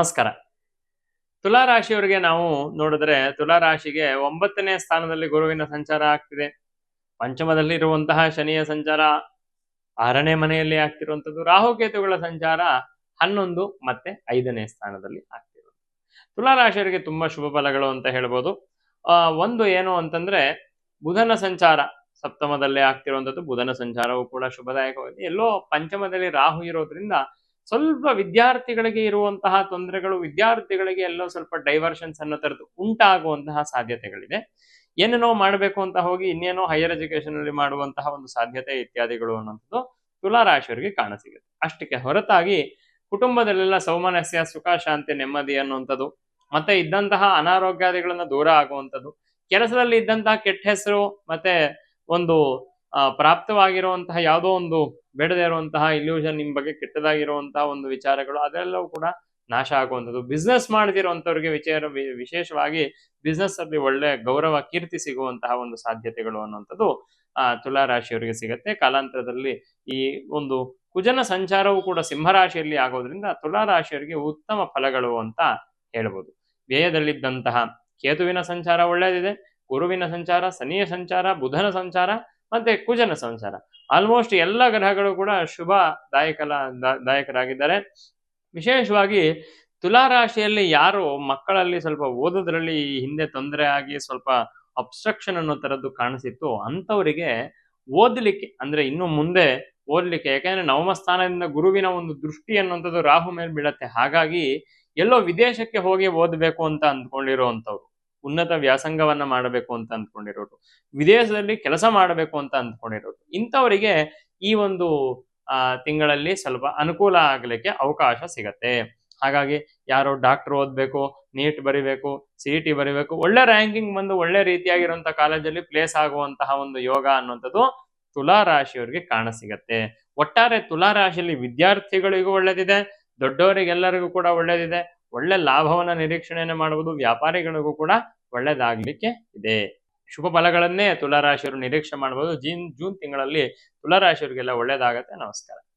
ನಮಸ್ಕಾರ. ತುಲಾ ರಾಶಿಯವರಿಗೆ ನಾವು ನೋಡಿದ್ರೆ ತುಲಾ ರಾಶಿಗೆ ಒಂಬತ್ತನೇ ಸ್ಥಾನದಲ್ಲಿ ಗುರುವಿನ ಸಂಚಾರ ಆಗ್ತಿದೆ. ಪಂಚಮದಲ್ಲಿ ಇರುವಂತಹ ಶನಿಯ ಸಂಚಾರ, ಆರನೇ ಮನೆಯಲ್ಲಿ ಆಗ್ತಿರುವಂಥದ್ದು, ರಾಹುಕೇತುಗಳ ಸಂಚಾರ ಹನ್ನೊಂದು ಮತ್ತೆ ಐದನೇ ಸ್ಥಾನದಲ್ಲಿ ಆಗ್ತಿರೋದು. ತುಲಾ ರಾಶಿಯವರಿಗೆ ತುಂಬಾ ಶುಭ ಫಲಗಳು ಅಂತ ಹೇಳ್ಬೋದು. ಆ, ಒಂದು ಏನು ಅಂತಂದ್ರೆ ಬುಧನ ಸಂಚಾರ ಸಪ್ತಮದಲ್ಲಿ ಆಗ್ತಿರುವಂಥದ್ದು ಬುಧನ ಸಂಚಾರವು ಕೂಡ ಶುಭದಾಯಕವಾಗಿದೆ. ಎಲ್ಲೋ ಪಂಚಮದಲ್ಲಿ ರಾಹು ಇರೋದ್ರಿಂದ ಸ್ವಲ್ಪ ವಿದ್ಯಾರ್ಥಿಗಳಿಗೆ ಇರುವಂತಹ ತೊಂದರೆಗಳು, ವಿದ್ಯಾರ್ಥಿಗಳಿಗೆ ಎಲ್ಲೋ ಸ್ವಲ್ಪ ಡೈವರ್ಷನ್ಸ್ ಅನ್ನೋ ತರದ್ದು ಉಂಟಾಗುವಂತಹ ಸಾಧ್ಯತೆಗಳಿದೆ. ಏನೇನೋ ಮಾಡಬೇಕು ಅಂತ ಹೋಗಿ ಇನ್ನೇನೋ ಹೈಯರ್ ಎಜುಕೇಶನ್ ಅಲ್ಲಿ ಮಾಡುವಂತಹ ಒಂದು ಸಾಧ್ಯತೆ ಇತ್ಯಾದಿಗಳು ಅನ್ನೋಂಥದ್ದು ತುಲಾ ರಾಶಿಯವರಿಗೆ ಕಾಣಸಿಗುತ್ತೆ. ಅಷ್ಟಕ್ಕೆ ಹೊರತಾಗಿ ಕುಟುಂಬದಲ್ಲೆಲ್ಲ ಸೌಮನಸ್ಯ, ಸುಖ, ಶಾಂತಿ, ನೆಮ್ಮದಿ ಅನ್ನುವಂಥದ್ದು, ಮತ್ತೆ ಇದ್ದಂತಹ ಅನಾರೋಗ್ಯಾದಿಗಳನ್ನ ದೂರ ಆಗುವಂಥದ್ದು, ಕೆಲಸದಲ್ಲಿ ಇದ್ದಂತಹ ಕೆಟ್ಟ ಹೆಸರು, ಮತ್ತೆ ಒಂದು ಪ್ರಾಪ್ತವಾಗಿರುವಂತಹ ಯಾವುದೋ ಒಂದು ಬೇಡದೇ ಇರುವಂತಹ ಇಲ್ಯೂಷನ್ ನಿಮ್ ಬಗ್ಗೆ ಕೆಟ್ಟದಾಗಿರುವಂತಹ ಒಂದು ವಿಚಾರಗಳು, ಅದೆಲ್ಲವೂ ಕೂಡ ನಾಶ ಆಗುವಂಥದ್ದು. ಬಿಸ್ನೆಸ್ ಮಾಡದಿರುವಂಥವ್ರಿಗೆ ವಿಚಾರ ವಿಶೇಷವಾಗಿ ಬಿಸ್ನೆಸ್ ಅಲ್ಲಿ ಒಳ್ಳೆ ಗೌರವ, ಕೀರ್ತಿ ಸಿಗುವಂತಹ ಒಂದು ಸಾಧ್ಯತೆಗಳು ಅನ್ನುವಂಥದ್ದು, ಆ ತುಲಾ ಸಿಗತ್ತೆ. ಕಾಲಾಂತರದಲ್ಲಿ ಈ ಒಂದು ಕುಜನ ಸಂಚಾರವು ಕೂಡ ಸಿಂಹರಾಶಿಯಲ್ಲಿ ಆಗೋದ್ರಿಂದ ತುಲಾ ರಾಶಿಯವರಿಗೆ ಉತ್ತಮ ಫಲಗಳು ಅಂತ ಹೇಳ್ಬೋದು. ವ್ಯಯದಲ್ಲಿದ್ದಂತಹ ಕೇತುವಿನ ಸಂಚಾರ ಒಳ್ಳೆಯದಿದೆ, ಗುರುವಿನ ಸಂಚಾರ, ಶನಿಯ ಸಂಚಾರ, ಬುಧನ ಸಂಚಾರ ಮತ್ತೆ ಕುಜನ ಸಂಸಾರ. ಆಲ್ಮೋಸ್ಟ್ ಎಲ್ಲ ಗ್ರಹಗಳು ಕೂಡ ಶುಭ ದಾಯಕಲ ದಾಯಕರಾಗಿದ್ದಾರೆ. ವಿಶೇಷವಾಗಿ ತುಲಾ ರಾಶಿಯಲ್ಲಿ ಯಾರು ಮಕ್ಕಳಲ್ಲಿ ಸ್ವಲ್ಪ ಓದೋದ್ರಲ್ಲಿ ಹಿಂದೆ ತೊಂದರೆ ಆಗಿ ಸ್ವಲ್ಪ ಅಬ್ಸ್ಟ್ರಕ್ಷನ್ ಅನ್ನೋ ತರದ್ದು ಕಾಣಿಸಿತ್ತು, ಅಂಥವರಿಗೆ ಓದಲಿಕ್ಕೆ, ಅಂದ್ರೆ ಇನ್ನು ಮುಂದೆ ಓದ್ಲಿಕ್ಕೆ, ಯಾಕಂದ್ರೆ ನವಮ ಸ್ಥಾನದಿಂದ ಗುರುವಿನ ಒಂದು ದೃಷ್ಟಿ ಅನ್ನುವಂಥದ್ದು ರಾಹು ಮೇಲೆ ಬೀಳತ್ತೆ. ಹಾಗಾಗಿ ಎಲ್ಲೋ ವಿದೇಶಕ್ಕೆ ಹೋಗಿ ಓದಬೇಕು ಅಂತ ಅಂದ್ಕೊಂಡಿರೋವಂಥವ್ರು ಉನ್ನತ ವ್ಯಾಸಂಗವನ್ನ ಮಾಡಬೇಕು ಅಂತ ಅಂದ್ಕೊಂಡಿರೋರು. ವಿದೇಶದಲ್ಲಿ ಕೆಲಸ ಮಾಡಬೇಕು ಅಂತ ಅಂದ್ಕೊಂಡಿರೋರು. ಇಂಥವರಿಗೆ ಈ ಒಂದು, ಆ, ತಿಂಗಳಲ್ಲಿ ಸ್ವಲ್ಪ ಅನುಕೂಲ ಆಗ್ಲಿಕ್ಕೆ ಅವಕಾಶ ಸಿಗತ್ತೆ. ಹಾಗಾಗಿ ಯಾರು ಡಾಕ್ಟರ್ ಓದ್ಬೇಕು, ನೀಟ್ ಬರಿಬೇಕು ಸಿ ಟಿ ಬರಿಬೇಕು, ಒಳ್ಳೆ ರ್ಯಾಂಕಿಂಗ್ ಬಂದು ಒಳ್ಳೆ ರೀತಿಯಾಗಿರುವಂತಹ ಕಾಲೇಜಲ್ಲಿ ಪ್ಲೇಸ್ ಆಗುವಂತಹ ಒಂದು ಯೋಗ ಅನ್ನುವಂಥದ್ದು ತುಲಾ ರಾಶಿಯವರಿಗೆ ಕಾಣಸಿಗತ್ತೆ ಒಟ್ಟಾರೆ ತುಲಾ ರಾಶಿಯಲ್ಲಿ ವಿದ್ಯಾರ್ಥಿಗಳಿಗೂ ಒಳ್ಳೇದಿದೆ, ದೊಡ್ಡವರಿಗೆಲ್ಲರಿಗೂ ಕೂಡ ಒಳ್ಳೇದಿದೆ. ಒಳ್ಳೆ ಲಾಭವನ್ನ ನಿರೀಕ್ಷಣೆಯನ್ನು ಮಾಡಬಹುದು ವ್ಯಾಪಾರಿಗಳಿಗೂ ಕೂಡ ಒಳ್ಳೇದಾಗಲಿಕ್ಕೆ ಇದೆ. ಶುಭ ಫಲಗಳನ್ನೇ ತುಲಾರಾಶಿಯವರು ನಿರೀಕ್ಷೆ ಮಾಡಬಹುದು ಜೂನ್ ಜೂನ್ ತಿಂಗಳಲ್ಲಿ ತುಲಾರಾಶಿಯವರಿಗೆಲ್ಲ ಒಳ್ಳೇದಾಗತ್ತೆ. ನಮಸ್ಕಾರ.